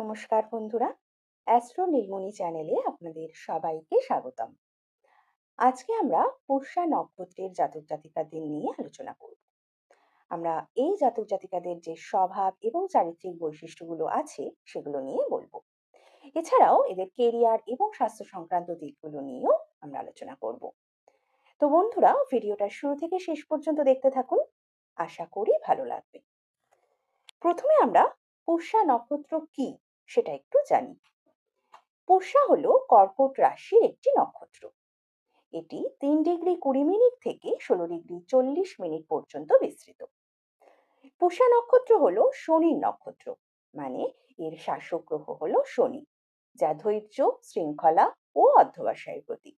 নমস্কার বন্ধুরা। অ্যাস্ট্রো নীলমণি চ্যানেলে আপনাদের সবাইকে স্বাগতম। আজকে আমরা পুষ্যা নক্ষত্রের জাতক জাতিকাদের নিয়ে আলোচনা করব। আমরা এই জাতক জাতিকাদের যে স্বভাব এবং চারিত্রিক বৈশিষ্ট্যগুলো আছে, সেগুলো নিয়ে বলব। এছাড়াও এদের কেরিয়ার এবং স্বাস্থ্য সংক্রান্ত দিকগুলো নিয়েও আমরা আলোচনা করব। তো বন্ধুরা, ভিডিওটা শুরু থেকে শেষ পর্যন্ত দেখতে থাকুন। আশা করি ভালো লাগবে। প্রথমে আমরা পুষ্যা নক্ষত্র কি? সেটা একটু জানি। পুষ্যা হলো কর্কট রাশির একটি নক্ষত্র। এটি তিন ডিগ্রি কুড়ি মিনিট থেকে ষোলো ডিগ্রি চল্লিশ মিনিট পর্যন্ত বিস্তৃত। পুষা নক্ষত্র হলো শনির নক্ষত্র মানে এর শাসক গ্রহ হলো শনি, যা ধৈর্য, শৃঙ্খলা ও অধ্যবসায়ের প্রতীক।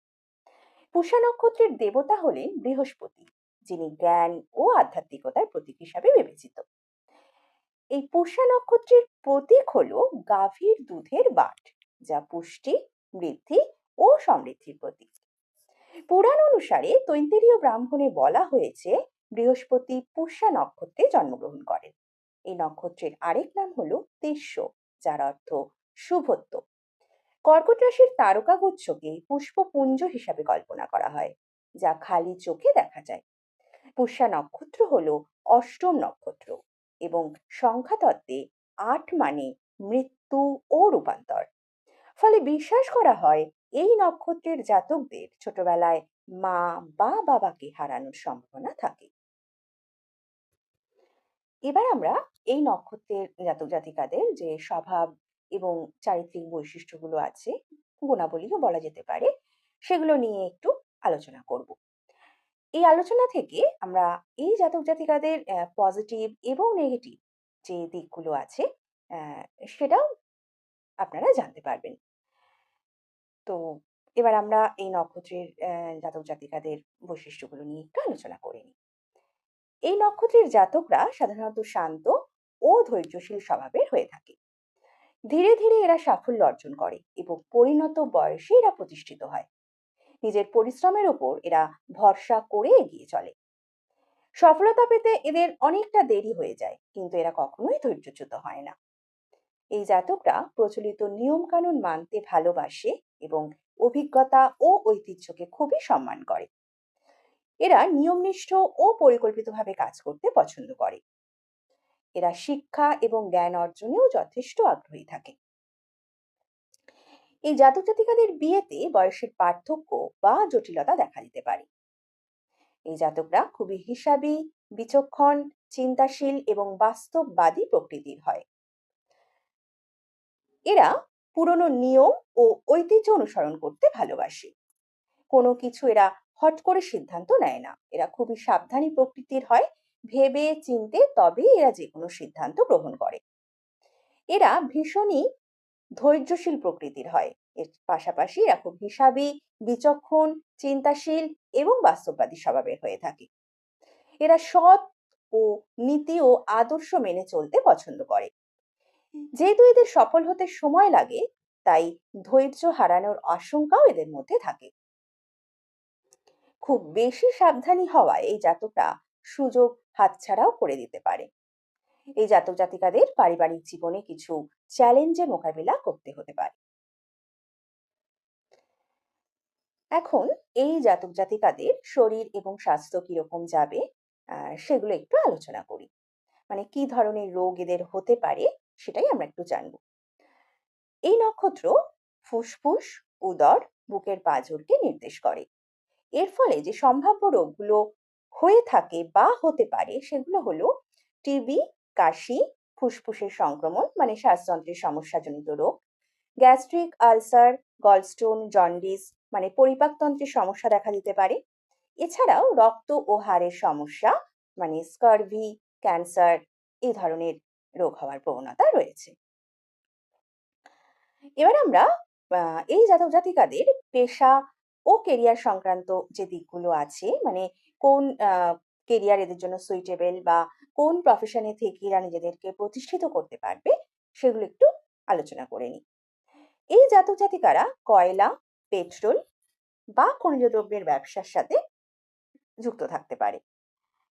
পুষা নক্ষত্রের দেবতা হলেন বৃহস্পতি, যিনি জ্ঞান ও আধ্যাত্মিকতার প্রতীক হিসাবে বিবেচিত। এই পুষ্যা নক্ষত্রের প্রতীক হলো গাভীর দুধের বাট, যা পুষ্টি, বৃদ্ধি ও সমৃদ্ধির প্রতীক। পুরাণ অনুসারে তৈন্তেরীয় ব্রাহ্মণে বলা হয়েছে, বৃহস্পতি পুষ্যা নক্ষত্রে জন্মগ্রহণ করেন। এই নক্ষত্রের আরেক নাম হলো তেস্য যার অর্থ শুভত্ব কর্কট রাশির তারকাগুচ্ছকে পুষ্পপুঞ্জ হিসাবে কল্পনা করা হয়, যা খালি চোখে দেখা যায়। পুষ্যা নক্ষত্র হলো অষ্টম নক্ষত্র। এবং সংখ্যাতত্ত্বে আট মানে মৃত্যু ও রূপান্তর। ফলে বিশ্বাস করা হয়, এই নক্ষত্রের জাতকদের ছোটবেলায় মা বা বাবাকে হারানোর সম্ভাবনা থাকে। এবার আমরা এই নক্ষত্রের জাতক জাতিকাদের যে স্বভাব এবং চারিত্রিক বৈশিষ্ট্যগুলো আছে, গুণাবলীও বলা যেতে পারে, সেগুলো নিয়ে একটু আলোচনা করব। এই আলোচনা থেকে আমরা এই জাতক জাতিকাদের পজিটিভ এবং নেগেটিভ যে দিকগুলো আছে সেটাও আপনারা জানতে পারবেন। তো এবার আমরা এই নক্ষত্রের জাতক জাতিকাদের বৈশিষ্ট্যগুলো নিয়ে একটু আলোচনা করে নিই। এই নক্ষত্রের জাতকরা সাধারণত শান্ত ও ধৈর্যশীল স্বভাবের হয়ে থাকে। ধীরে ধীরে এরা সাফল্য অর্জন করে এবং পরিণত বয়সে এরা প্রতিষ্ঠিত হয়। নিজের পরিশ্রমের উপর এরা ভরসা করে এগিয়ে চলে। সফলতা পেতে এদের অনেকটা দেরি হয়ে যায়, কিন্তু এরা কখনোই ধৈর্যচ্যুত হয় না। এই জাতকরা প্রচলিত নিয়ম কানুন মানতে ভালোবাসে এবং অভিজ্ঞতা ও ঐতিহ্যকে খুবই সম্মান করে। এরা নিয়মনিষ্ঠ ও পরিকল্পিতভাবে কাজ করতে পছন্দ করে। এরা শিক্ষা এবং জ্ঞান অর্জনেও যথেষ্ট আগ্রহী থাকে। এই জাতক জাতিকাদের বিয়েতে বয়সের পার্থক্য বা জটিলতা দেখা দিতে পারে। এই জাতকরা খুবই হিসাবী, বিচক্ষণ, চিন্তাশীল এবং বাস্তববাদী প্রকৃতির হয়। এরা পুরনো নিয়ম ও ঐতিহ্য অনুসরণ করতে ভালোবাসে। কোনো কিছু এরা হট করে সিদ্ধান্ত নেয় না। এরা খুবই সাবধানী প্রকৃতির হয় ভেবে চিনতে তবেই এরা যে কোনো সিদ্ধান্ত গ্রহণ করে। এরা ভীষণই ধৈর্যশীল প্রকৃতির হয়। এর পাশাপাশি এরা খুব হিসাবী বিচক্ষণ, চিন্তাশীল এবং বাস্তববাদী স্বভাবের হয়ে থাকে। এরা সৎ ও নীতি ও আদর্শ মেনে চলতে পছন্দ করে। যেহেতু এদের সফল হতে সময় লাগে, তাই ধৈর্য হারানোর আশঙ্কাও এদের মধ্যে থাকে। খুব বেশি সাবধানী হওয়ায় এই জাতকরা সুযোগ হাতছাড়াও করে দিতে পারে। এই জাতক জাতিকাদের পারিবারিক জীবনে কিছু চ্যালেঞ্জের মোকাবিলা করতে হতে পারে। এখন এই জাতক জাতিকাদের শরীর এবং স্বাস্থ্য কীরকম যাবে সেগুলো একটু আলোচনা করি। মানে কি ধরনের রোগ এদের হতে পারে সেটাই আমরা একটু জানব। এই নক্ষত্র ফুসফুস, উদর, বুকের পাঁজরকে নির্দেশ করে। এর ফলে যে সম্ভাব্য রোগগুলো হয়ে থাকে বা হতে পারে সেগুলো হলো টিবি কাশি, ফুসফুসের সংক্রমণ মানে শ্বাসযন্ত্রের সমস্যাজনিত রোগ, গ্যাস্ট্রিক আলসার গলস্টোন জন্ডিস মানে পরিপাকতন্ত্রের সমস্যা দেখা দিতে পারে। এছাড়াও রক্ত ও হাড়ের সমস্যা মানে স্কারভি ক্যান্সার এই ধরনের রোগ হওয়ার প্রবণতা রয়েছে। এবার আমরা এই জাতক জাতিকাদের পেশা ও কেরিয়ার সংক্রান্ত যে দিকগুলো আছে মানে কোন কেরিয়ার এদের জন্য সুইটেবল বা কোন প্রফেশনে থেকে এরা নিজেদেরকে প্রতিষ্ঠিত করতে পারবে, সেগুলো একটু আলোচনা করে নিই। এই জাতক জাতিকারা কয়লা, পেট্রোল বা খনিজ দ্রব্যের ব্যবসার সাথে যুক্ত থাকতে পারে।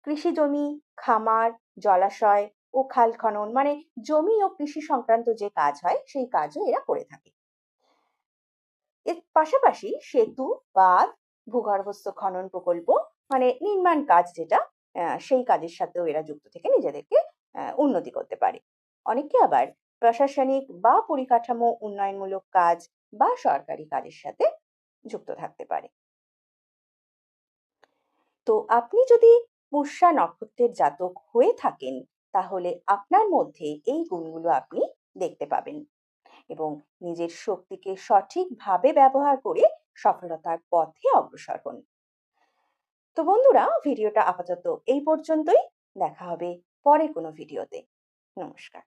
কৃষি জমি, খামার, জলাশয় ও খাল খনন মানে জমি ও কৃষি সংক্রান্ত যে কাজ হয়, সেই কাজও এরা করে থাকে। এর পাশাপাশি সেতু, বাঁধ, ভূগর্ভস্থ খনন প্রকল্প মানে নির্মাণ কাজ যেটা সেই কাজের সাথেও এরা যুক্ত থেকে নিজেদেরকে উন্নতি করতে পারে। অনেকে আবার প্রশাসনিক বা পরিকাঠামো উন্নয়নমূলক কাজ বা সরকারি কাজের সাথে যুক্ত থাকতে পারে। তো আপনি যদি পুষ্যা নক্ষত্রের জাতক হয়ে থাকেন, তাহলে আপনার মধ্যে এই গুণগুলো আপনি দেখতে পাবেন এবং নিজের শক্তিকে সঠিকভাবে ব্যবহার করে সফলতার পথে অগ্রসর হন। তো বন্ধুরা ভিডিওটা আপাতত এই পর্যন্তই। দেখা হবে পরে কোনো ভিডিওতে। নমস্কার।